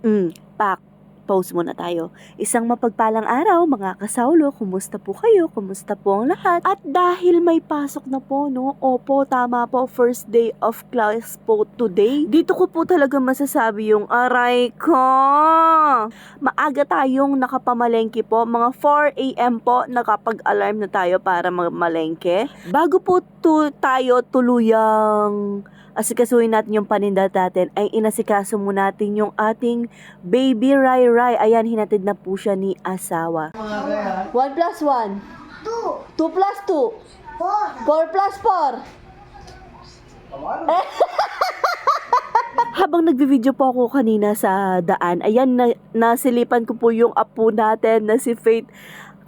Mm, pak. Pause muna tayo. Isang mapagpalang araw, mga kasaulo. Kumusta po kayo? Kumusta po ang lahat? At dahil may pasok na po, no? Opo, tama po. First day of class po today. Dito ko po talaga masasabi yung aray ko. Maaga tayong nakapamalengke po. Mga 4 a.m. po, nakapag-alarm na tayo para mamalengke. Bago po tu- tayo tuluyang asikasuhin natin yung paninda natin, ay inasikaso mo natin yung ating baby Rai Rai. Ayan, hinatid na po siya ni asawa. 1 plus 1. Two, 2 plus 2. four, 4 plus 4. Habang nagbi-video po ako kanina sa daan, ayan, na, nasilipan ko po yung apo natin na si Faith.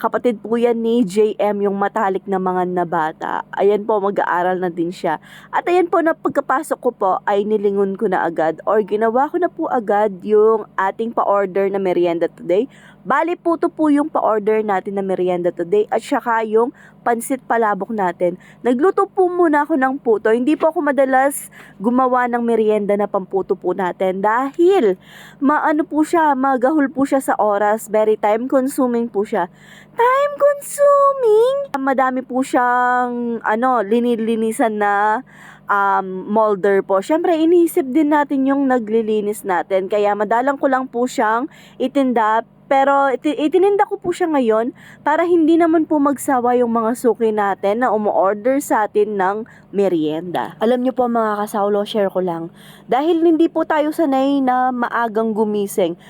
Kapatid po yan ni JM, yung matalik na mga na bata. Ayan po, mag-aaral na din siya. At ayan po, na pagkapasok ko po, ay nilingon ko na agad or ginawa ko na po agad yung ating pa-order na merienda today. Bali po to po yung pa-order natin na merienda today at saka yung pansit palabok natin. Nagluto po muna ako ng puto. Hindi po ako madalas gumawa ng merienda na pamputo po natin dahil maano po siya, magahol po siya sa oras. Very time consuming po siya. Time consuming? Madami po siyang ano, linilinisan na um, molder po. Siyempre, iniisip din natin yung naglilinis natin. Kaya madalang ko lang po siyang itinda. Pero iti- itininda ko po siya ngayon para hindi naman po magsawa yung mga suki natin na umu-order sa atin ng merienda. Alam niyo po mga kasaulo, share ko lang. Dahil hindi po tayo sanay na maagang gumising.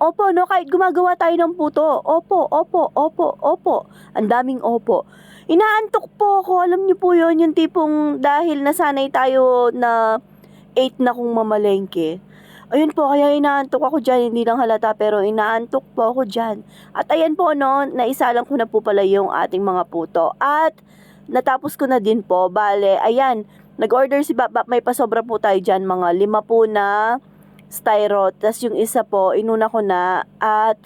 Opo, no, kahit gumagawa tayo ng puto. Opo, opo, opo, opo. Ang daming opo. Inaantok po ako. Alam niyo po yon yung tipong dahil nasanay tayo na 8 na kong mamalengke. Ayun po, kaya inaantok ako dyan. Hindi lang halata, pero inaantok po ako dyan. At ayan po, no, naisalang ko na po pala yung ating mga puto. At natapos ko na din po. Bale, ayan, nag-order si Bap May pasobra po tayo dyan. Mga lima po na styro. Tapos yung isa po, inuna ko na. At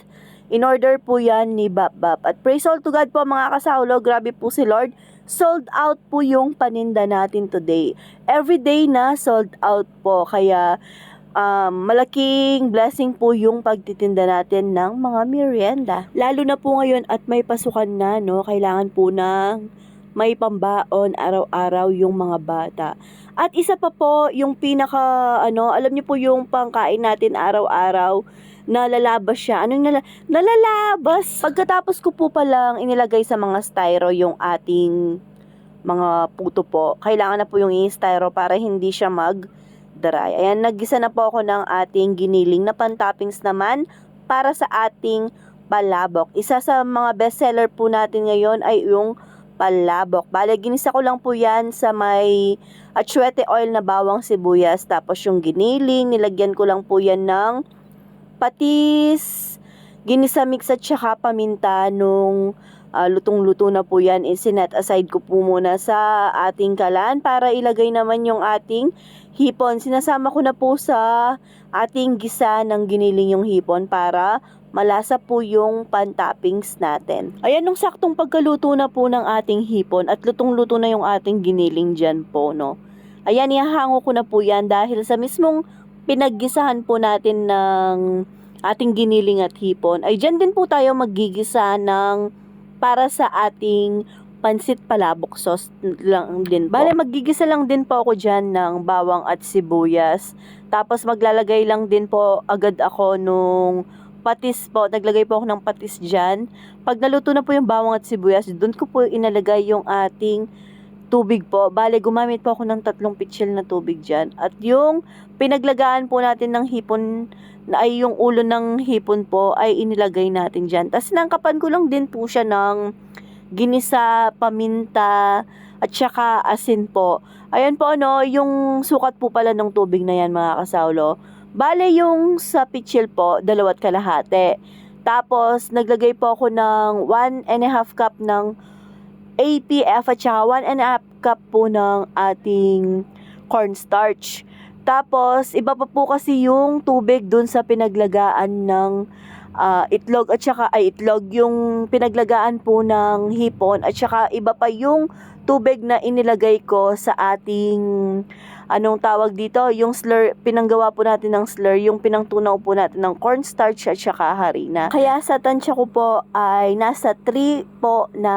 in-order po yan ni Bap Bap. At praise all to God po mga kasaulo. Grabe po si Lord. Sold out po yung paninda natin today. Every day na sold out po. Kaya um, malaking blessing po yung pagtitinda natin ng mga merienda. Lalo na po ngayon at may pasukan na, no? Kailangan po ng may pambaon araw-araw yung mga bata. At isa pa po, yung pinaka, ano, alam niyo po yung pangkain natin araw-araw, nalalabas siya. Anong nala nalalabas? Pagkatapos ko po palang inilagay sa mga styro yung ating mga puto po, kailangan na po yung i-styro para hindi siya mag dry. Ayan, naggisa na po ako ng ating giniling na pan-toppings naman para sa ating palabok. Isa sa mga bestseller po natin ngayon ay yung palabok. Bale, ginisa ko lang po yan sa may atsuete oil na bawang sibuyas. Tapos yung giniling, nilagyan ko lang po yan ng patis, ginisa mix at saka paminta nung ah, lutong-luto na po yan. Isinet aside ko po muna sa ating kalan para ilagay naman yung ating hipon. Sinasama ko na po sa ating gisa ng giniling yung hipon para malasa po yung pan-toppings natin. Ayan, nung saktong pagkaluto na po ng ating hipon at lutong-luto na yung ating giniling dyan po, no? Ayan, ihahango ko na po yan dahil sa mismong pinaggisahan po natin ng ating giniling at hipon, ay dyan din po tayo magigisa ng para sa ating pansit palabok sauce lang din. Bale, magigisa lang din po ako dyan ng bawang at sibuyas. Tapos maglalagay lang din po agad ako nung patis po. Naglagay po ako ng patis dyan. Pag naluto na po yung bawang at sibuyas, doon ko po inalagay yung ating tubig po. Bale, gumamit po ako ng tatlong pitsil na tubig dyan. At yung pinaglagaan po natin ng hipon ay yung ulo ng hipon po ay inilagay natin dyan. Tapos nangkapan ko lang din po siya ng ginisa, paminta, at saka asin po. Ayan po ano, yung sukat po pala ng tubig na yan mga kasaulo. Bale yung sa pitsil po, dalawat kalahati. Tapos naglagay po ako ng 1 and a half cup ng APF at saka 1 and a half cup po ng ating cornstarch. Tapos, iba pa po kasi yung tubig dun sa pinaglagaan ng ah, itlog at saka ay itlog yung pinaglagaan po ng hipon at saka iba pa yung tubig na inilagay ko sa ating anong tawag dito, yung slur, pinanggawa po natin ng slur, yung pinangtunaw po natin ng cornstarch at saka harina. Kaya sa tansya ko po ay nasa 3 po na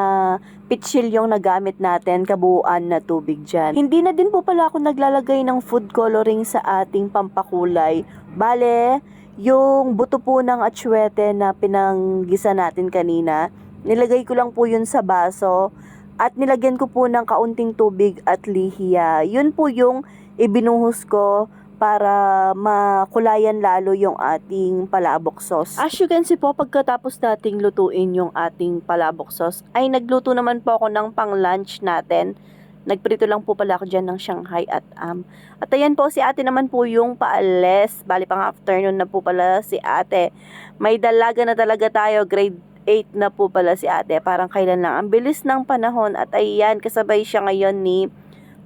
pitsil yung nagamit natin, kabuuan na tubig dyan. Hindi na din po pala ako naglalagay ng food coloring sa ating pampakulay. Bale, yung buto po ng atsuete na pinanggisa natin kanina, nilagay ko lang po yun sa baso at nilagyan ko po ng kaunting tubig at lihiya. Yun po yung ibinuhos ko para makulayan lalo yung ating palabok sauce. As you can see po, pagkatapos nating lutuin yung ating palabok sauce, ay nagluto naman po ako ng pang lunch natin. Nagprito lang po pala ako dyan ng Shanghai at am. At ayan po, si ate naman po yung paalis. Bali pang afternoon na po pala si ate. May dalaga na talaga tayo, grade 8 na po pala si ate. Parang kailan lang. Ang bilis ng panahon at ayan, kasabay siya ngayon ni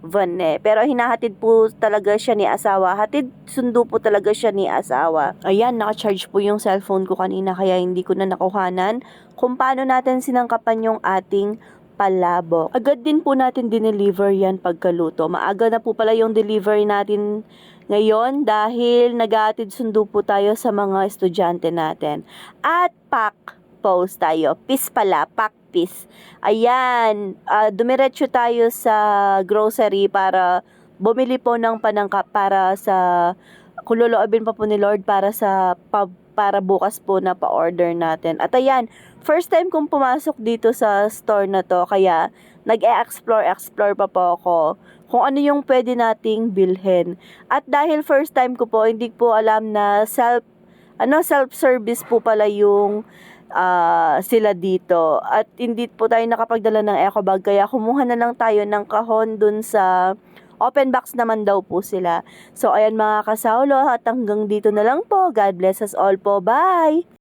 Vane. Pero hinahatid po talaga siya ni asawa. Hatid sundo po talaga siya ni asawa. Ayan, naka-charge po yung cellphone ko kanina kaya hindi ko na nakuhanan kung paano natin sinangkapan yung ating palabok. Agad din po natin dineliver yan pagkaluto. Maaga na po pala yung delivery natin ngayon dahil nag-aatid sundo po tayo sa mga estudyante natin. At pack post tayo. Peace pala, pack peace. Ayan, ah, dumiretso tayo sa grocery para bumili po ng panangkap para sa kuloloobin pa po ni Lord para sa pa, para bukas po na pa-order natin. At ayan, first time kong pumasok dito sa store na to kaya nag-e-explore explore pa po ako kung ano yung pwede nating bilhin. At dahil first time ko po, hindi po alam na self ano self-service po pala yung ah, sila dito. At hindi po tayo nakapagdala ng eco bag kaya kumuha na lang tayo ng kahon dun sa open box naman daw po sila. So ayan mga kasaulo at hanggang dito na lang po. God bless us all po. Bye!